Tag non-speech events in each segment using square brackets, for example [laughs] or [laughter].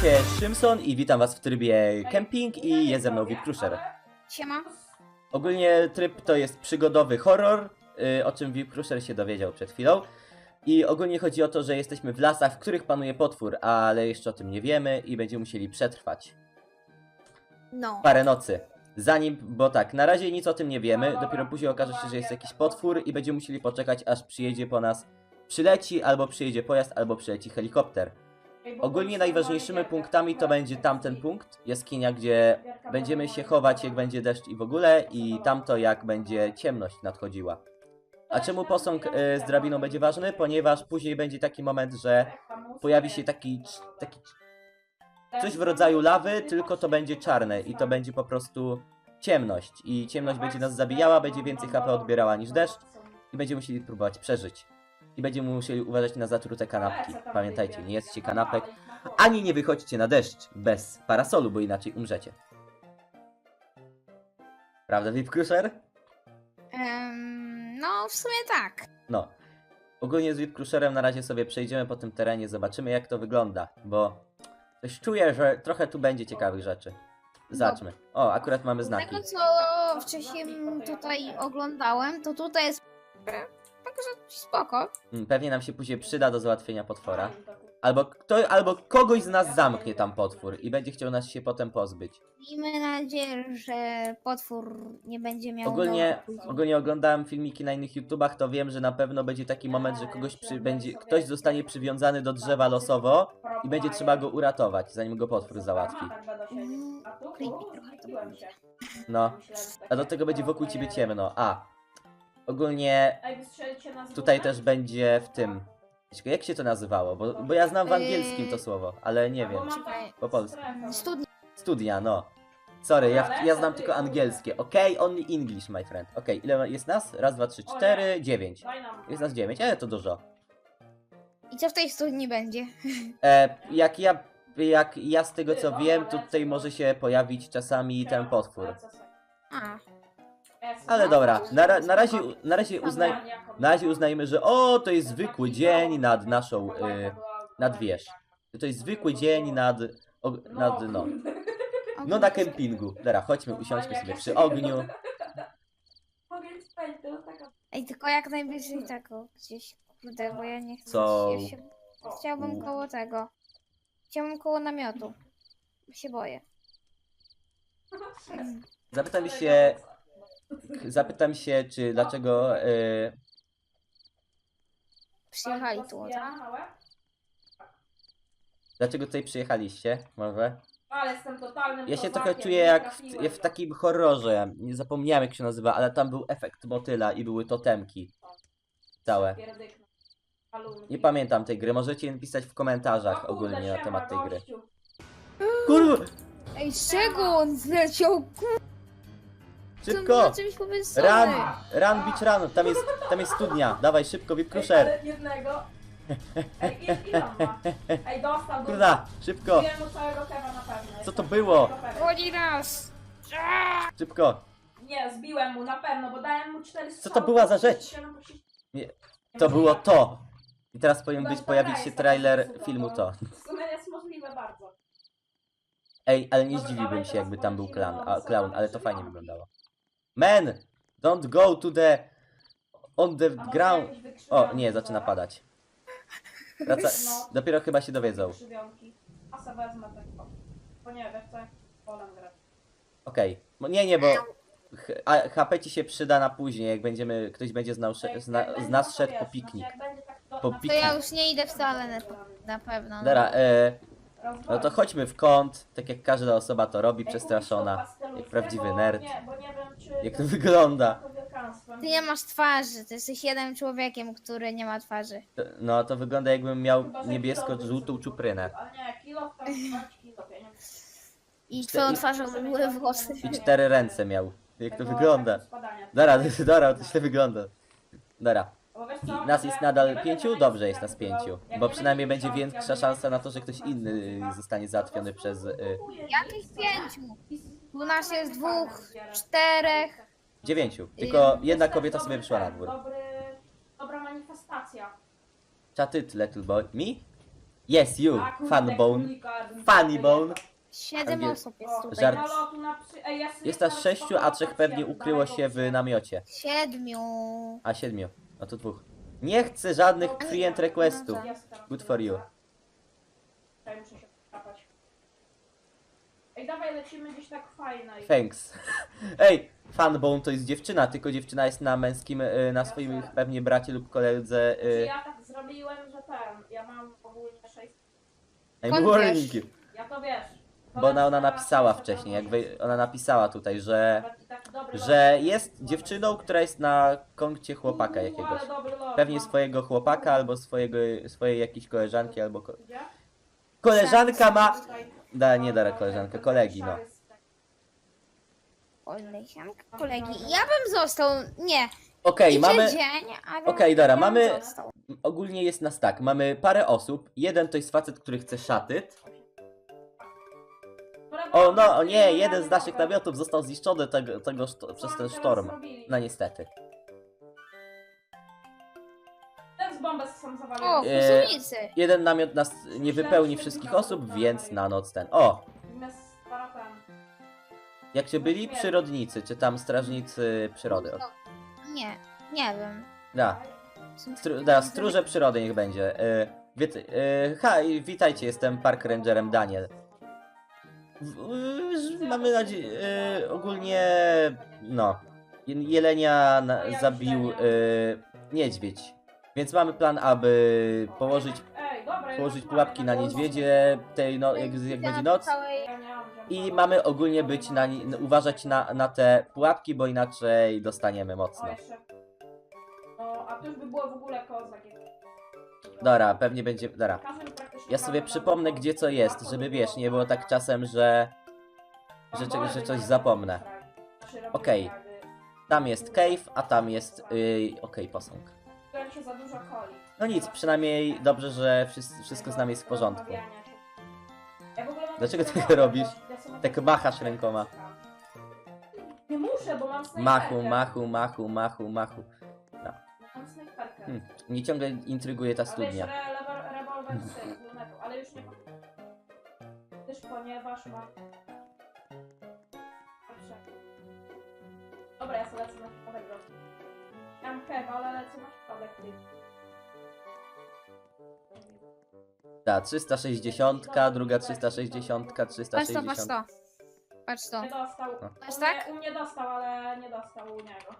się Szymson i witam was w trybie camping i jest ze mną VIP Crusher. Siema. Ogólnie tryb to jest przygodowy horror, y, o czym VIP Crusher się dowiedział przed chwilą. I ogólnie chodzi o to, że jesteśmy w lasach, w których panuje potwór, ale jeszcze o tym nie wiemy i będziemy musieli przetrwać No. parę nocy. Zanim, bo tak, na razie nic o tym nie wiemy, dopiero później okaże się, że jest jakiś potwór i będziemy musieli poczekać, aż przyjedzie po nas, przyleci, albo przyjedzie pojazd, albo przyleci helikopter. Ogólnie najważniejszymi punktami to będzie tamten punkt, jaskinia, gdzie będziemy się chować jak będzie deszcz i w ogóle i tamto jak będzie ciemność nadchodziła. A czemu posąg y, z drabiną będzie ważny? Ponieważ później będzie taki moment, że pojawi się taki, taki coś w rodzaju lawy, tylko to będzie czarne i to będzie po prostu ciemność i ciemność będzie nas zabijała, będzie więcej HP odbierała niż deszcz i będziemy musieli próbować przeżyć. I będziemy musieli uważać na zatrute kanapki. Pamiętajcie, nie jedzcie kanapek, ani nie wychodźcie na deszcz bez parasolu, bo inaczej umrzecie. Prawda, VIP Crusher? Em, no, w sumie tak. No. Ogólnie z VIP Crusherem na razie sobie przejdziemy po tym terenie, zobaczymy jak to wygląda, bo coś czuję, że trochę tu będzie ciekawych rzeczy. Zobaczmy. O, akurat mamy Z znaki. tego, co wcześniej tutaj oglądałem, to tutaj jest... Także spoko. Mm, Pewnie nam się później przyda do załatwienia potwora. Albo, kto, albo kogoś z nas zamknie tam potwór i będzie chciał nas się potem pozbyć. Miejmy nadzieję, że potwór nie będzie miał... Ogólnie, ogólnie oglądałem filmiki na innych YouTubach, to wiem, że na pewno będzie taki moment, że kogoś przy, będzie, ktoś zostanie przywiązany do drzewa losowo i będzie trzeba go uratować, zanim go potwór załatwi. Mm, creepy trochę to będzie. No, a do tego będzie wokół ciebie ciemno. A, ogólnie tutaj też będzie w tym. Czekaj, Jak się to nazywało? Bo, bo ja znam w angielskim to słowo, ale nie wiem. Czekaj. Po polsku. Studnia. Studia, no. Sorry, ja, ja znam tylko angielskie. Okej, only English, my friend. Okej, ile jest nas? Raz, dwa, trzy, cztery, dziewięć. Jest nas dziewięć, ale to dużo. I co w tej studni będzie? E, jak ja, jak ja z tego co wiem, to tutaj może się pojawić czasami ten potwór. A, Ale dobra, na, ra- na razie, na razie uznaj, na razie uznajmy, że o, to jest zwykły dzień nad naszą, y, nad wież. To jest zwykły dzień nad, o, nad, no, [laughs] no na kempingu. Dobra, chodźmy, usiądźmy sobie przy ogniu. [laughs] Ej, tylko jak najbliżej tego gdzieś. Kurde, bo ja nie chcę. Co? Ja się, chciałbym koło tego. Chciałbym koło namiotu. Się boję. [laughs] Mm. Zapytam się, zapytam się, czy dlaczego, y, Przyjechali tu, dlaczego tutaj przyjechaliście, może? Ale jestem totalnym Ja się trochę czuję jak w, w takim horrorze, nie zapomniałem jak się nazywa, ale tam był efekt motyla i były totemki. Całe. Nie pamiętam tej gry, możecie napisać w O komentarzach kurde, ogólnie na temat tej gry. Kurwa! Ej, z czego on zleciał? Szybko! Na czymś pomysłowy. Run! Run, beach run! Tam jest, tam jest studnia. Dawaj szybko, VIP Ej, crusher! ale jednego. Ej, ma? Ej, dostał, Kurda, szybko! Wiem całego kewa na pewno. Co to było? Goni nas! Szybko! Nie, zbiłem mu na pewno, bo dałem mu cztery Co strzały. to była za rzecz? 37, 37. To było to! I teraz powinien być, pojawić się trailer filmu to. W sumie jest możliwe bardzo. Ej, ale nie Dobra, zdziwiłbym się jakby tam był clown, do a, clown, ale to fajnie wyglądało. Man! Don't go to the... on the A może ground... jakieś O, nie, zaczyna padać. Wraca... No. Dopiero chyba się dowiedzą. A se wezmę tak. Bo nie, wiesz co, polem grać. Okej. Bo Nie, nie, bo H- a HP ci się przyda na później, jak będziemy, ktoś będzie znał, sze- zna, z nas szedł po piknik. Po To piknik. ja już nie idę wcale na, na pewno. no. Dobra, e, no to chodźmy w kąt, tak jak każda osoba to robi, przestraszona. jak prawdziwy nerd. Nie, bo nie wiem, czy Jak to wygląda? Ty nie masz twarzy, ty jesteś jednym człowiekiem, który nie ma twarzy. To- No to wygląda jakbym miał niebiesko-żółtą czuprynę. Ale nie, kilo w każdym razie kilo. I twoją twarzą były włosy. I cztery ręce miał. Jak to Tego wygląda? spadania. Dobra, [laughs] dobra, to źle wygląda. Dobra. Nas jest nadal pięciu? Dobrze, jest Instagramie nas pięciu. Bo nie przynajmniej będzie większa szansa na to, że ktoś inny zostanie załatwiony przez... Y, Jakich pięciu? U nas jest dwóch, czterech. dziewięciu. Tylko jedna kobieta sobie wyszła na dwór. Dobry, dobra manifestacja. Chat it, little boy. Me? Yes, you, A, kurde, Funbone. królika, Funny Bone. Siedem Angiel- osób jest O, tutaj. Żart. nalotu na przy... Ej, ja sobie Jest nas sześciu, a trzech tak pewnie ukryło się w namiocie. Siedmiu. A siedmiu. No to dwóch. Nie chcę żadnych friend requestów. Jestem. Good for you. Czekaj, muszę się kapać. Ej, dawaj, lecimy gdzieś tak fajne. i- Thanks. [laughs] Ej, Funbone to jest dziewczyna, tylko dziewczyna jest na męskim, y, na swoim pewnie bracie lub koledze. Czy Y, ja tak zrobiłem, że ten, ja mam ogólnie 6... I'm Skąd warning wiesz? you. Ja to wiesz. Bo ona, ona napisała wcześniej, jakby ona napisała tutaj, że, że jest dziewczyną, która jest na koncie chłopaka jakiegoś. Pewnie swojego chłopaka albo swojego, swojej jakiejś koleżanki albo... Ko koleżanka ma... Da, nie dara koleżankę, kolegi, no. Koleżanka, kolegi. Ja bym został. Nie. Okej, Idzie mamy... dzień, ale. Okej, mamy-. Ogólnie jest nas tak, mamy parę osób. Jeden to jest facet, który chce szaty. O no, o nie, jeden z naszych namiotów został zniszczony tego, tego szto- przez ten sztorm. No niestety. Ten z bombę sam zawalił. O, E. Jeden namiot nas nie wypełni wszystkich osób, więc na noc ten. O! Zamiast z paratem. Jak się byli? Przyrodnicy, czy tam strażnicy przyrody. O, Nie, nie wiem. Da, stru, da stróże przyrody niech będzie. Wit, ha, i witajcie, jestem Park Rangerem Daniel. Mamy nadzieję, e, ogólnie, no, je- jelenia na, zabił e, niedźwiedź. Więc mamy plan, aby położyć, położyć pułapki na niedźwiedzie tej, no, jak, jak będzie noc. I mamy ogólnie być na, uważać na, na te pułapki, bo inaczej dostaniemy mocno. No, a to już by było w ogóle kozak. Dobra, pewnie będzie, dobra. Ja sobie przypomnę gdzie co jest, żeby wiesz, nie było tak czasem, że że czegoś, że coś zapomnę. Okej. tam jest cave, a tam jest, yy, okej, posąg. Czułem się za dużo coli. No nic, przynajmniej dobrze, że wszyscy, wszystko z nami jest w porządku. Ja w ogóle mam Dlaczego tak robisz? ja sobie Tak machasz rękoma. Nie muszę, bo mam snajperkę. Machu, machu, machu, machu, machu. Mam snajperkę. Hmm, mnie ciągle intryguje ta A wiesz, studnia. re, rewolwer Ponieważ ma... Dobrze. Dobra, ja sobie lecę na środek drogi. Ja mam kewa, ale lecę na środek ty. Ta, 360, druga 360, Patrz to, patrz 360. to. Patrz to. Nie dostał. No. U Aż mnie, tak? u mnie dostał, ale nie dostał u niego.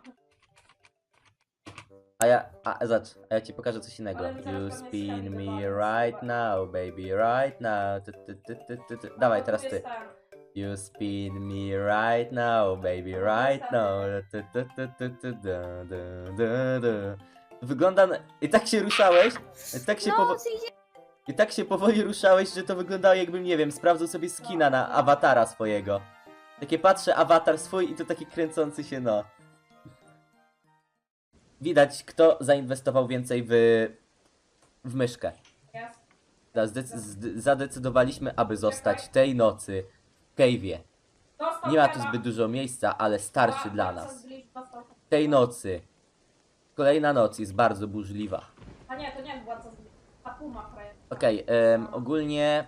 A ja, a zacz, a ja ci pokażę coś innego. Ale mi zaraz You pewnie spin me dowali, right now, baby, right now. Ty, ty, ty, ty, ty, ty. Dawaj, Tu teraz ty. ten. You spin me right now, baby, right now. Ty, ty, ty, ty, ty, du, du, du, du. Wygląda na... I tak się ruszałeś, i tak się, No, powo... I tak się powoli ruszałeś, że to wyglądało jakbym, nie wiem, sprawdzał sobie skina na awatara swojego. Takie patrzę, awatar swój i to taki kręcący się, no. Widać, kto zainwestował więcej w... w myszkę. Zdec- zd- zadecydowaliśmy, aby zostać tej nocy w cave'ie. Nie ma tu zbyt dużo miejsca, ale starczy dla nas. Tej nocy. Kolejna noc jest bardzo burzliwa. A nie, to nie z Glitch. A Puma. Okej, em, ogólnie...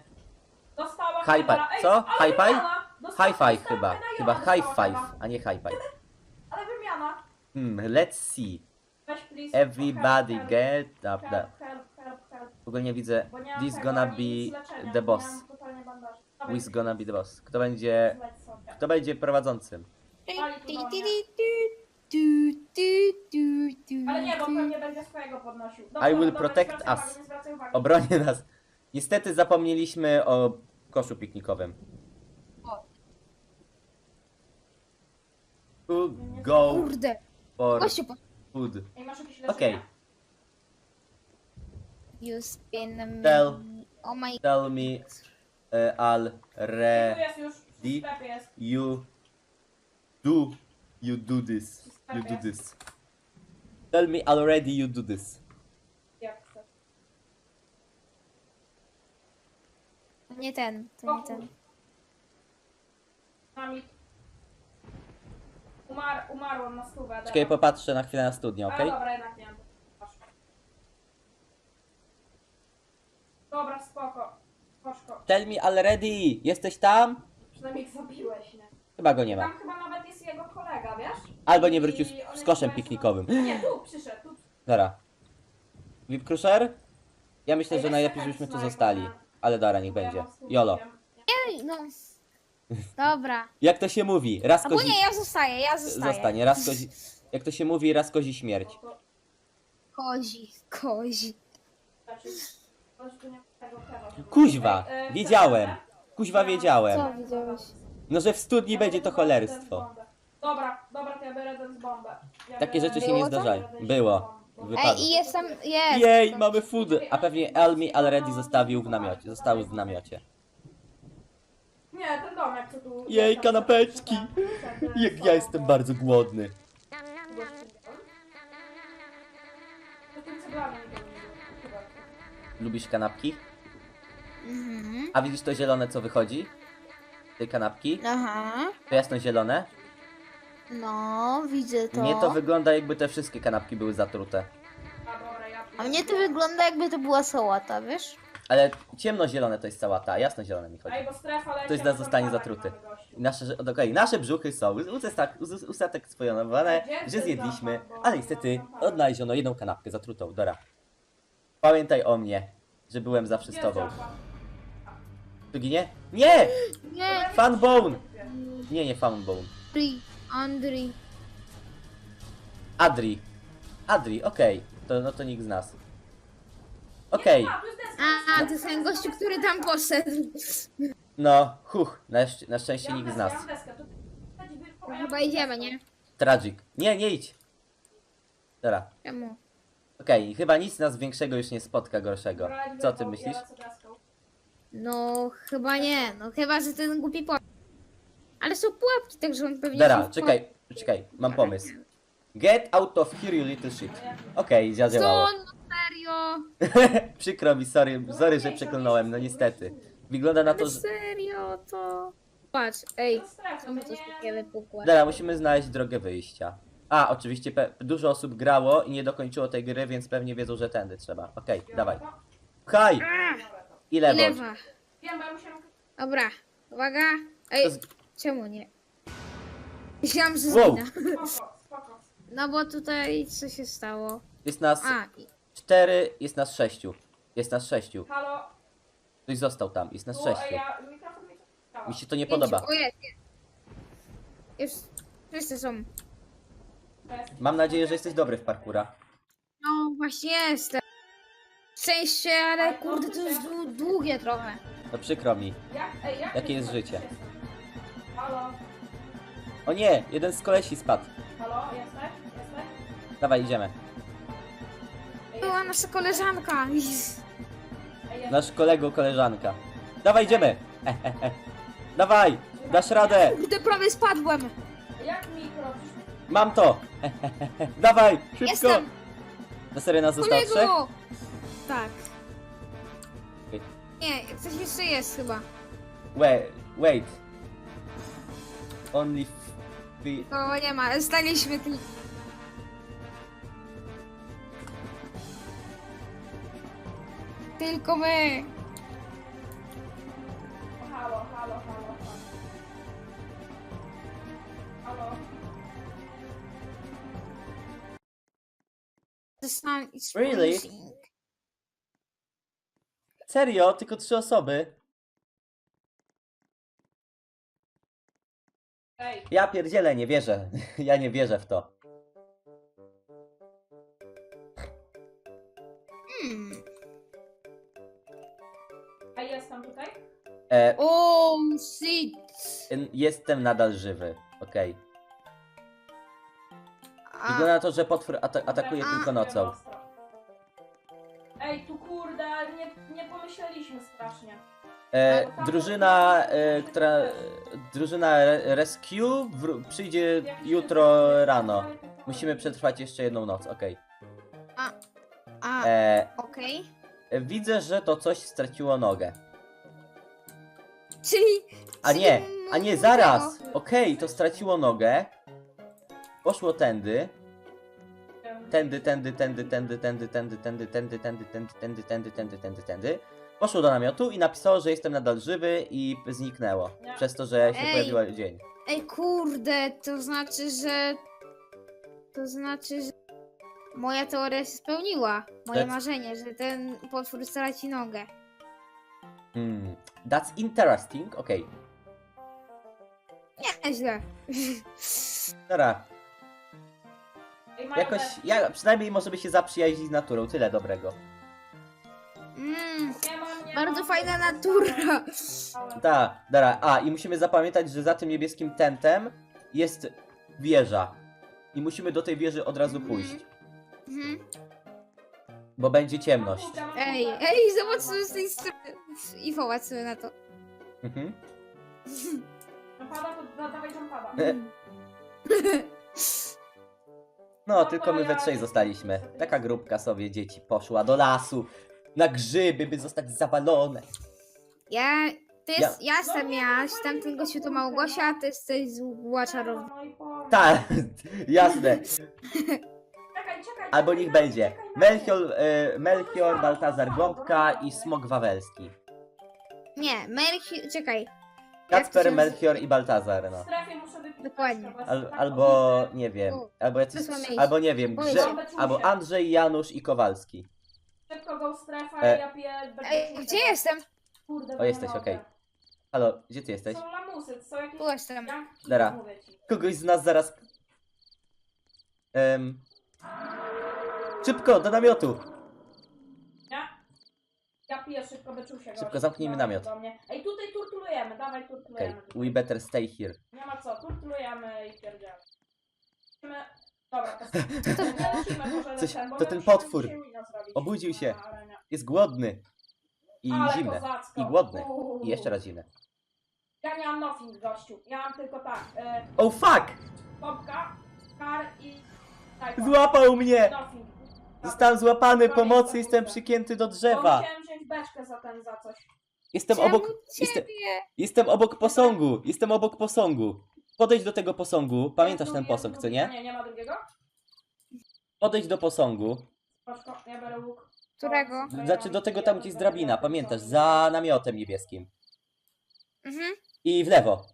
Dostała Hi-fi. Ej, Co? ale Hi-fi? wymiana! Dostała- High five dostała chyba. medaliona, Chyba dostała high five, a nie high five. Ale wymiana. Hmm, let's see. Please. Everybody help, get up help, there. help, help, help. Ogólnie widzę, Bo nie mam this tego gonna ani nic be leczenia, the nie boss. mam totalnie bandaży. Dawaj, Who's gonna be the boss? Kto będzie... zleć sobie. Kto będzie prowadzącym? Ale nie, bo pewnie będzie swojego podnosił. Dobra, I will dobra, protect nie zwracaj us. uwagi, nie zwracaj uwagi. Obronię nas. Niestety zapomnieliśmy o koszu piknikowym. O. To go Kurde. for Gościu, po... food. Ej, masz jakieś leczenie? Okej. You spin me. Tell. Oh my... Tell me uh, al Tu re jest już, w Di- sklepie jest. you do you do this. You do this. Tell me already you do this. Jak chcesz. To nie ten, to nie ten. Nami. Umar, umarłam na stówę. Czekaj, dobra. popatrzę na chwilę na studnię, Ale okej? dobra, jednak nie mam. Dobra, spoko. Spoczko. Tell me already! Jesteś tam? Przynajmniej zabiłeś, nie? Chyba go nie ma. Tam chyba nawet jest jego kolega, wiesz? Albo nie wrócił I on z, z jest koszem piknikowym. Nie, tu przyszedł, tu Dobra. Vip Crusher? Ja myślę, Ej, że weź najlepiej, żebyśmy tu zostali. Ale dobra, niech będzie. Jolo. Ej, no. Dobra. Jak to się mówi? Raz Albo kozi... nie, ja zostaję, ja zostaję. Zostanie, raz kozi... Jak to się mówi, raz kozi śmierć. Kozi, kozi. Znaczy, Kuźwa! Wiedziałem! Kuźwa Ja- wiedziałem! Co widziałeś? No, że w studni będzie to cholerstwo. bombę. Dobra, dobra, to ja biorę dance bombę. Ja Takie biorę- rzeczy się Było nie to? zdarzają. Było. bombę. Wypadło. Ej, i jestem, jest. Jej, mamy food! A pewnie Elmi already zostawił w namiocie. Zostały w namiocie. Nie, ten domek, co tu... Jej, kanapeczki! Jak ja jestem bardzo głodny. To tym ceglami nie było, chyba. Lubisz kanapki? Mhm. A widzisz to zielone, co wychodzi? z Tej kanapki? Aha. To jasno-zielone? No, widzę to. Nie to wygląda jakby te wszystkie kanapki były zatrute. A dobra, ja... A mnie to wygląda jakby to była sałata, wiesz? Ale ciemno-zielone to jest sałata, a jasno-zielone mi chodzi. Ej, bo strefa leci... Ktoś z nas zostanie zatruty. Nasze, że- okej, nasze brzuchy są us- usatek spojonowane, że zjedliśmy, ale niestety odnaleziono jedną kanapkę zatrutą. Dora. Pamiętaj o mnie, że byłem zawsze z tobą. Tu ginie? Nie! Nie, Funbone! Nie, nie Funbone. Andri, Andri. Adri. Adri, okej. To, no to nikt z nas. Okej, A, to jest ten gościu, który tam poszedł. no, huch, na, szcz- na szczęście nikt z nas. No chyba idziemy, nie? Tragic. Nie, nie idź. Dobra. Czemu? Okej, chyba nic nas większego już nie spotka gorszego. Dobra, Co ty myślisz? No, chyba nie. No, chyba, że ten głupi po... Ale są pułapki, także on pewnie... Się wpa- czekaj, czekaj, mam pomysł. Get out of here, you little shit. Okej, zadziałało. Co? No serio? [laughs] Przykro mi, sorry, sorry, że przeklnąłem, no niestety. Wygląda na to, Ale że... serio to... Patrz, ej, To to coś nie- takie wypukłe? Dara, musimy znaleźć drogę wyjścia. A, oczywiście pe- dużo osób grało i nie dokończyło tej gry, więc pewnie wiedzą, że tędy trzeba. Okej, dawaj. Haj! A, I i lewo. lewa. Wiem, bo ja musiałam... Dobra, uwaga. Ej, To z- czemu nie? Myślałam, że Wow. zginę. Spoko, spoko. No bo tutaj co się stało? Jest nas A, i- cztery, jest nas sześciu. Jest nas sześciu. Halo? Ktoś został tam, jest nas Tu, sześciu. ja... Mikrofon mi to Mi się to nie podoba. O jest, jest. Już wszyscy są. Mam nadzieję, że jesteś dobry w parkura. No właśnie jestem. Szczęście, ale kurde, to jest dłu- długie trochę. No przykro mi. Jak, ej, jak Jakie jest życie? Halo? O nie, jeden z kolesi spadł. Halo? Jesteś? Jesteś? Dawaj, idziemy. Była nasza koleżanka. Nasz kolego, koleżanka. Dawaj, idziemy. [laughs] Dawaj, dasz radę. Kurde, prawie spadłem. Jak mikro? Mam to. [laughs] Dawaj, szybko. Jestem. Na serio nas zostało trzech? Kolego! Tak. Okej. Nie, coś jeszcze jest chyba. Wait, wait. Only three. To nie ma, staliśmy tylko. Tylko my. Halo, halo, halo, halo. The sun is Really? rising. Serio? Tylko trzy osoby? Ej, Ja pierdzielę, nie wierzę. [laughs] Ja nie wierzę w to. Hmm. Jestem tutaj? E, Oh shit. jestem nadal żywy. Okej. A, Wygląda na to, że potwór ata atakuje A. tylko nocą. Ej, tu kurde, nie, nie pomyśleliśmy strasznie. E, drużyna, e, która. E, drużyna re- Rescue przyjdzie jutro rano. Musimy przetrwać jeszcze jedną noc, okej. a E, okej. E, Widzę, że to coś straciło nogę. Czyli. A nie, a nie, zaraz! Okej, to straciło nogę. Poszło tędy. Tędy, tędy, tędy, tędy, tędy, tędy, tędy, tędy, tędy, tędy, tędy, tędy, tędy, tędy, tędy. Poszło do namiotu i napisało, że jestem nadal żywy i zniknęło. Przez to, że się Ej. pojawiła dzień. Ej, kurde, to znaczy, że... To znaczy, że... Moja teoria się spełniła. Moje Tak. marzenie, że ten potwór straci nogę. Hmm. That's interesting. Okej. Nieźle. Dobra. Mają Jakoś, ja, przynajmniej możemy się zaprzyjaźnić z naturą. Tyle dobrego. Mm, Nie mam, nie bardzo mam. fajna natura. Tak, dobra. A, i musimy zapamiętać, że za tym niebieskim tentem jest wieża. I musimy do tej wieży od razu pójść. Mhm. Bo będzie ciemność. Ej, ej, zobacz z tej strony. I wołać sobie na to. Mhm. Jumpada, to da- dawaj jumpada. E, No, tylko my we trzej zostaliśmy. Taka grupka sobie dzieci poszła do lasu. Na grzyby, by zostać zawalone. Ja... To jest, ja jestem Jaś, tamten gościu to Małgosia, a ty jesteś po- Tak, [laughs] jasne. [laughs] Albo niech będzie. Melchior, e, Melchior Baltazar Gąbka i Smok Wawelski. Nie, Melchi... Czekaj. Kacper, się Melchior i Baltazar, W no. strefie muszę wypić Dokładnie. Al, albo, nie wiem, U, albo jacyś, albo nie wiem, Powiedz. Grze, albo Andrzej, Janusz i Kowalski. Szybko go strefa, E. ja piję... Ej, gdzie jestem? Kurde, O, jesteś, nie okej. mogę. Halo, gdzie ty jesteś? Są lamusy, są jakieś... Tu jestem. Kogoś z nas zaraz... Em... Szybko, do namiotu! Nie? Ja piję szybko beczusie. gościu. Szybko, zamknijmy namiot. do mnie. Ej, tutaj turtulujemy, dawaj Okej, turtulujemy. we better stay here. Nie ma co, turtulujemy i pierdzielamy. Lecimy- Dobra, [laughs] to lecimy może Coś- bo to my ten musimy potwór. dzisiaj wina zrobić Obudził na się. arenie. Jest głodny. I Ale zimny. kozacko. I głodny. Uuu. I jeszcze raz zimny. Ja nie mam nothing, gościu. Ja mam tylko tak, e, Oh fuck! popka, kar i... Złapał mnie! Nothing. Zostałem złapany, pomocy, jestem przykięty do Bo drzewa. musiałem wziąć beczkę za ten, za coś. Jestem Czemu obok... Jestem, ciebie? jestem obok posągu. Jestem obok posągu. Podejdź do tego posągu. Pamiętasz ten drugi, posąg, co nie? Nie, nie ma drugiego? Podejdź do posągu. Ja biorę łuk. Którego? Znaczy do tego tam gdzie jest drabina, pamiętasz? Za namiotem niebieskim. Mhm. I w lewo.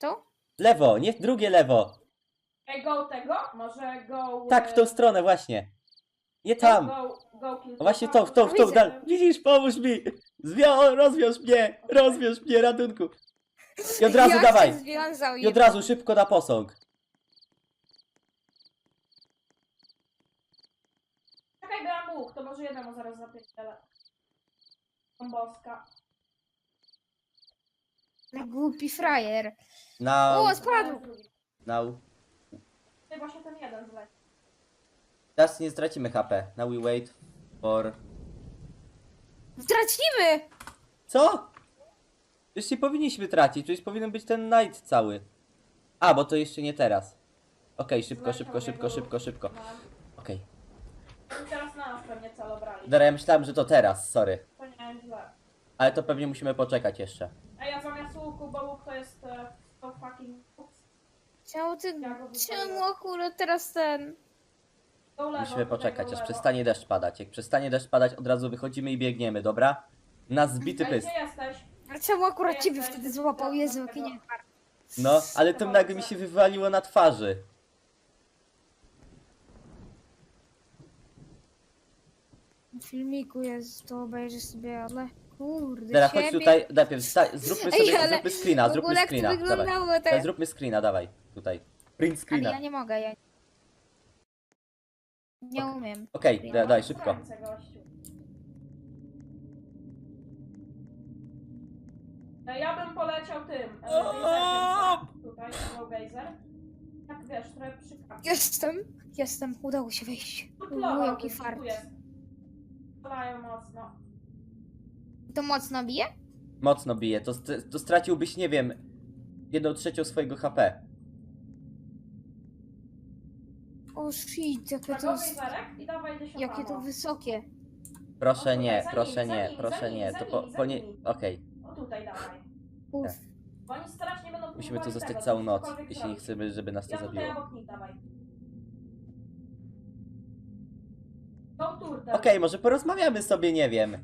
To? W lewo, nie w drugie lewo. Go tego? Może go... Tak, w tą e, stronę właśnie. Nie tam. Go, go kill O, Właśnie tą, w tą, w tą, Widzę. dal. Widzisz, pomóż mi. Zwio, rozwiąż mnie, rozwiąż mnie, ratunku. I od razu dawaj. związał I od razu szybko na posąg. Czekaj, mam łuk, to może jednemu zaraz zapytę. Boska. Na głupi frajer. Now, O, spadł! now. Ty właśnie ten jeden zleci. Teraz nie stracimy HP. Now we wait for... Stracimy! Co? Przecież nie powinniśmy tracić, przecież powinien być ten night cały. A, bo to jeszcze nie teraz. Okej, szybko, szybko, szybko, szybko, szybko. No. Okej. I teraz na nas pewnie celo brali. Dobra, ja myślałem, że to teraz, sorry. To nie jest źle. Ale to pewnie musimy poczekać jeszcze. Ej, ja zamiast łuku, bo łuk to jest e. Czemu ty... Czemu akurat teraz ten... Musimy poczekać, aż przestanie deszcz padać. Jak przestanie deszcz padać, od razu wychodzimy i biegniemy, dobra? Na zbity Ej, pysk. gdzie jesteś? A czemu akurat ciebie wtedy złapał? Jezu, jakie nie... No, ale to nagle mi się wywaliło na twarzy. W filmiku jest, to obejrzysz sobie, ale... Kurde, Dobra, chodź tutaj, najpierw sta- zróbmy Ej, sobie, ale zróbmy screena, W zróbmy ogóle jak to screena, dawaj. wyglądało, Daj, tak... zróbmy screena, dawaj, tutaj. Print Ale ja nie mogę, ja... Nie umiem. Okej, da, daj, szybko. No ja bym poleciał tym. e, laserkiem, Tutaj, no gejzer. Tak wiesz, trochę przy Jestem, jestem, udało się wejść. Tutlował, O, jaki fart. mocno. To mocno bije? Mocno bije, to, st- to straciłbyś, nie wiem, jedną trzecią swojego HP. O shit, jakie to jest... i dawaj. Jakie to wysokie. Proszę nie, proszę nie, proszę nie, to po, po nie... Okej, O tutaj dawaj. Uff. Bo oni strasznie będą musimy tu próbowali zostać tego, całą noc, cokolwiek jeśli nie zrobić. chcemy, żeby nas to Ja tutaj zabiło. obok nich dawaj. Turtle. Okej, może porozmawiamy sobie, nie wiem.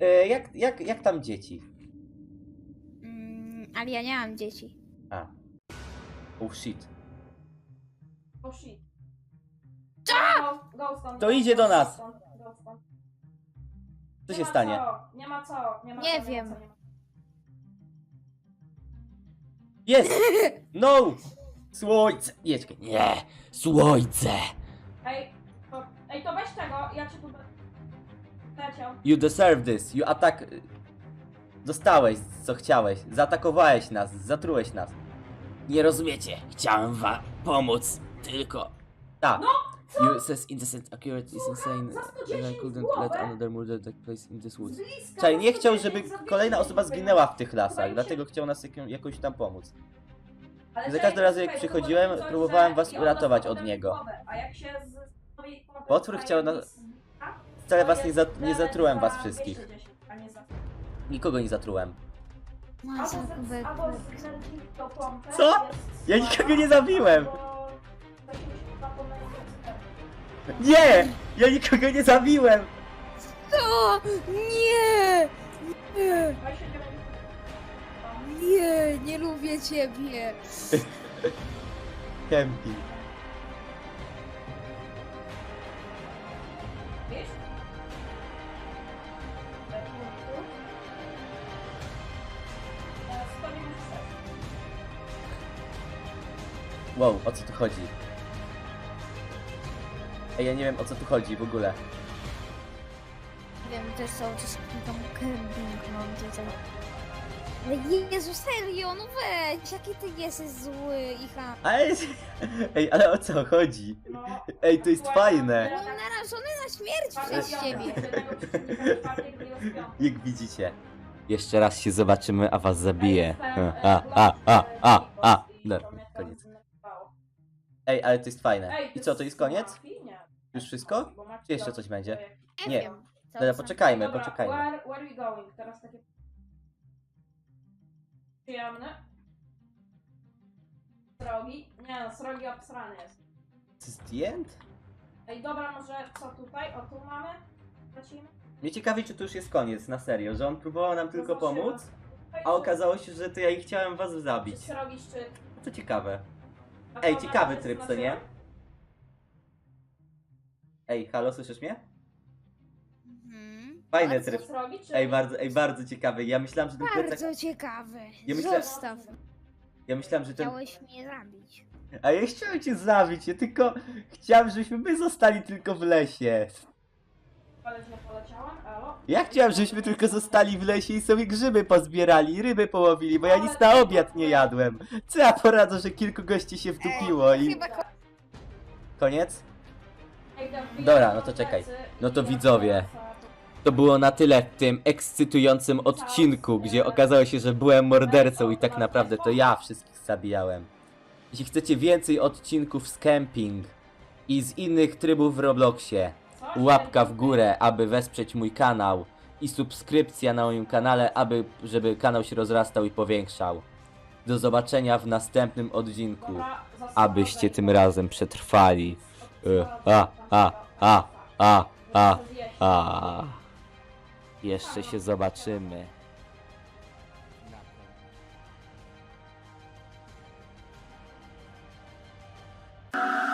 E, jak, jak, jak tam dzieci? Mm, ale ja nie mam dzieci. A. Oh shit. Oh shit. Go, go stąd, To go idzie stąd, do nas. go stąd, go stąd. Co Nie się ma stanie? Co, nie ma co, nie ma Nie co, wiem. ma co, nie ma. Jest! No! Słońce! Jedź, nie! Słońce! Ej, to, ej, to weź tego, ja cię tu będę leciał. You deserve this. You attack... Dostałeś, co chciałeś. Zaatakowałeś nas, zatrułeś nas. Nie rozumiecie. Chciałem wam pomóc, tylko... Tak. No, You says innocent accurate is insane. 110 I couldn't let another murder take place in this woods. Czaj, nie chciał, 110 żeby za 200 kolejna osoba zginęła w tych lasach, dlatego chciał nas jaką, jakoś tam pomóc. Za każdym razem, jak przychodziłem, próbowałem was uratować od niego. A jak się z... Potwór chciał na- nic, a? Wcale was nie, jest za, nie zatrułem was wszystkich. 210, a nie za... Nikogo nie zatrułem. Albo z, albo z energii do pompy Co? Ja nikogo nie zabiłem. Nie! Ja nikogo nie zabiłem! Co? Nie! Nie! 29. Nie, nie lubię ciebie. [laughs] 196. Wow, o co tu chodzi? Ej, ja nie wiem o co tu chodzi w ogóle. Wiem, też są też tam camping mam tutaj. Ale Jezu, serio, no weź, jaki ty jesteś zły i ham. Ale, ej, ale o co chodzi? No, Ej, to jest fajne. Byłem narażony na śmierć przez ciebie. Jak widzicie. Jeszcze raz się zobaczymy, a was zabiję. A, a, a, a, a. Dobra, to to koniec. Ej, ale to jest fajne. Ej, I co, to jest koniec? Już wszystko? Czy jeszcze coś będzie? Nie, Nie. wiem. co Dobra, są. poczekajmy, Dobra, poczekajmy. Where, where we going? Teraz takie... Przyjemne. Srogi? Nie no, srogi obsrany jest. To jest the end? Ej, dobra, może co tutaj? O, tu mamy? Lecimy? Mnie ciekawi, czy to już jest koniec, na serio, że on próbował nam tylko Zobaczymy. pomóc, Tutaj a są- okazało się, że to ja i chciałem was zabić. Czy srogi szczyt? To ciekawe. A Ej, to ciekawy na- tryb, co znaczy- nie? Ej, halo, słyszysz mnie? Mhm. Fajny co, tryb. Ej, bardzo, ej, bardzo ciekawy. Ja myślałem, że ten plecak... Bardzo ciekawe. Ja myślę- Zostaw. Ja myślałem, że ten... Chciałeś mnie zabić. A ja chciałem cię zabić, ja tylko chciałem, żebyśmy my zostali tylko w lesie. Ale źle poleciałem, elo? Ja chciałem, żebyśmy tylko zostali w lesie i sobie grzyby pozbierali, ryby połowili, bo ja nic na obiad nie jadłem. Co ja poradzę, że kilku gości się wdupiło i... Chyba ko- Koniec? Dobra, no to czekaj. No to widzowie. to- było na tyle w tym ekscytującym odcinku, gdzie okazało się, że byłem mordercą i tak naprawdę to ja wszystkich zabijałem. Jeśli chcecie więcej odcinków z camping i z innych trybów w Robloxie, łapka w górę, aby wesprzeć mój kanał i subskrypcja na moim kanale, aby żeby kanał się rozrastał i powiększał. Do zobaczenia w następnym odcinku, abyście tym razem przetrwali. E, a, a, a, a, a, a. Jeszcze się zobaczymy. you